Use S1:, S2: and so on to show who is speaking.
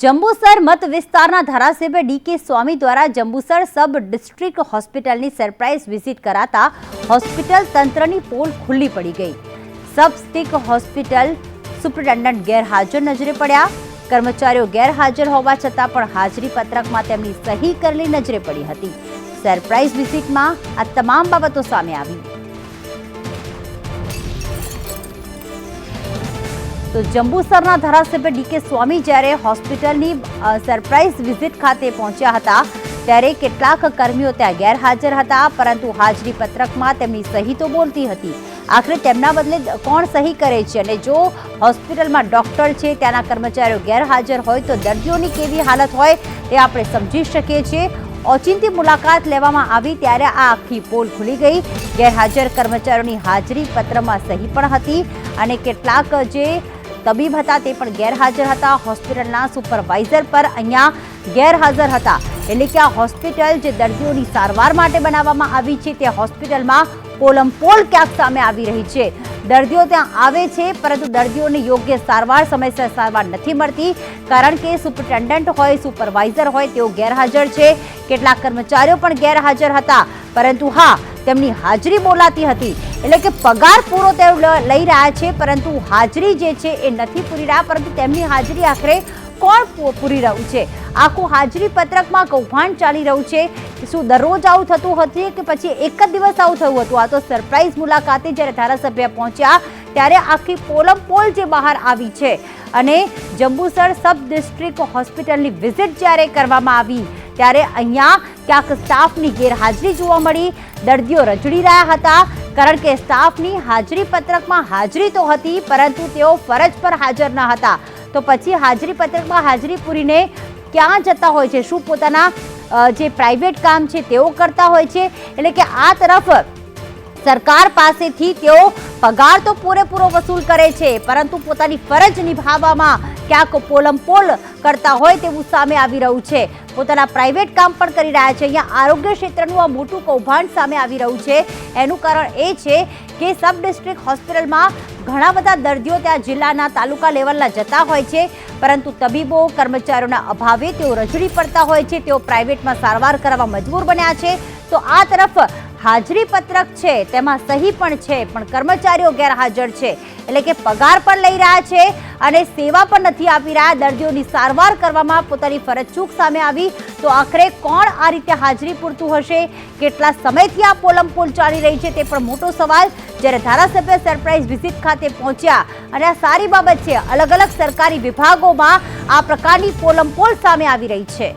S1: જંબુસર મત વિસ્તારના ધારાસભ્ય ડીકે સ્વામી દ્વારા જંબુસર સબ ડિસ્ટ્રિક્ટ હોસ્પિટલની સરપ્રાઇઝ વિઝિટ કરાતા હોસ્પિટલ તંત્રની પોલ ખુલ્લી પડી ગઈ. સબ સ્ટિક હોસ્પિટલ સુપ્રિન્ટેન્ડન્ટ ગેરહાજર નજરે પડ્યા. કર્મચારીઓ ગેરહાજર હોવા છતાં પણ હાજરી પત્રકમાં તેમની સહી કરેલી નજરે પડી હતી. સરપ્રાઇઝ વિઝિટમાં આ તમામ બાબતો સામે આવી. તો જંબુસરના ધારાસભ્ય ડીકે સ્વામી જ્યારે હોસ્પિટલની સરપ્રાઇઝ વિઝિટ ખાતે પહોંચ્યા હતા, ત્યારે કેટલાક કર્મીઓ ત્યાં ગેરહાજર હતા, પરંતુ હાજરી પત્રકમાં તેમની સહી તો બોલતી હતી. આખરે તેમના બદલે કોણ સહી કરે છે? અને જો હોસ્પિટલમાં ડોક્ટર છે, ત્યાંના કર્મચારીઓ ગેરહાજર હોય તો દર્દીઓની કેવી હાલત હોય તે આપણે સમજી શકીએ છીએ. ઓચિંતી મુલાકાત લેવામાં આવી ત્યારે આ આખી પોલ ખુલી ગઈ. ગેરહાજર કર્મચારીઓની હાજરી પત્રમાં સહી પણ હતી અને કેટલાક જે તબીબ હતા તે પણ ગેરહાજર હતા. હોસ્પિટલના સુપરવાઇઝર પર અહીંયા ગેરહાજર હતા. એટલે કે આ હોસ્પિટલ જે દર્દીઓની સારવાર માટે બનાવવામાં આવી છે તે હોસ્પિટલમાં પોલમપોલ ક્યાંક સામે આવી રહી છે. દર્દીઓ ત્યાં આવે છે, પરંતુ દર્દીઓને યોગ્ય સારવાર, સમયસર સારવાર નથી મળતી. કારણ કે સુપરિન્ટેન્ડન્ટ હોય, સુપરવાઇઝર હોય, તેઓ ગેરહાજર છે. કેટલાક કર્મચારીઓ પણ ગેરહાજર હતા. પરંતુ હા તેમની હાજરી બોલાતી હતી. એટલે કે પગાર પૂરો તેઓ લઈ રહ્યા છે, પરંતુ હાજરી જે છે એ નથી પૂરી રહ્યા, પરંતુ તેમની હાજરી આખરે કોણ પૂરી રહ્યું છે? આખું હાજરી પત્રકમાં કૌભાંડ ચાલી રહ્યું છે. શું દરરોજ આવું થતું હતું કે પછી એક જ દિવસ આવું થયું હતું? આ તો સરપ્રાઇઝ મુલાકાતે જ્યારે ધારાસભ્ય પહોંચ્યા, ત્યારે આખી પોલમ પોલ જે બહાર આવી છે. અને જંબુસર સબ ડિસ્ટ્રિક્ટ હોસ્પિટલની વિઝિટ જ્યારે કરવામાં આવી ત્યારે અહીંયા ક્યાંક સ્ટાફની ગેરહાજરી જોવા મળી. દર્દીઓ રજડી રહ્યા હતા, કારણ કે સ્ટાફની હાજરી પત્રકમાં હાજરી તો હતી, પરંતુ તેઓ ફરજ પર હાજર ન હતા. તો પછી હાજરી પત્રકમાં હાજરી પૂરીને ક્યાં જતા હોય છે? શું પોતાના જે પ્રાઇવેટ કામ છે તેઓ કરતા હોય છે? એટલે કે આ તરફ સરકાર પાસેથી તેઓ પગાર તો પૂરેપૂરો વસૂલ કરે છે, પરંતુ પોતાની ફરજ નિભાવવામાં ક્યાંક પોલમપોલ કરતા હોય તેવું સામે આવી રહ્યું છે. પોતાના પ્રાઇવેટ કામ પણ કરી રહ્યા છે. અહીંયા આરોગ્ય ક્ષેત્રનું આ મોટું કૌભાંડ સામે આવી રહ્યું છે. એનું કારણ એ છે કે સબ ડિસ્ટ્રિક્ટ હોસ્પિટલમાં ઘણા બધા દર્દીઓ ત્યાં જિલ્લાના તાલુકા લેવલના જતા હોય છે, પરંતુ તબીબો, કર્મચારીઓના અભાવે તેઓ રજડી પડતા હોય છે. તેઓ પ્રાઇવેટમાં સારવાર કરવા મજબૂર બન્યા છે. તો આ તરફ હાજરી પત્રક છે, તેમાં સહી પણ છે, પણ કર્મચારીઓ ગેરહાજર છે. એટલે કે પગાર પણ લઈ રહ્યા છે અને સેવા પણ નથી આપી રહ્યા. દર્દીઓની સારવાર કરવામાં પોતાની ફરજ ચૂક સામે આવી. તો આખરે કોણ આ રીતે હાજરી પૂરતું હશે? કેટલા સમયથી આ પોલમપોલ ચાલી રહી છે તે પણ મોટો સવાલ. જ્યારે ધારાસભ્ય સરપ્રાઇઝ વિઝિટ ખાતે પહોંચ્યા અને આ સારી બાબત છે અલગ અલગ સરકારી વિભાગોમાં આ પ્રકારની પોલમપોલ સામે આવી રહી છે.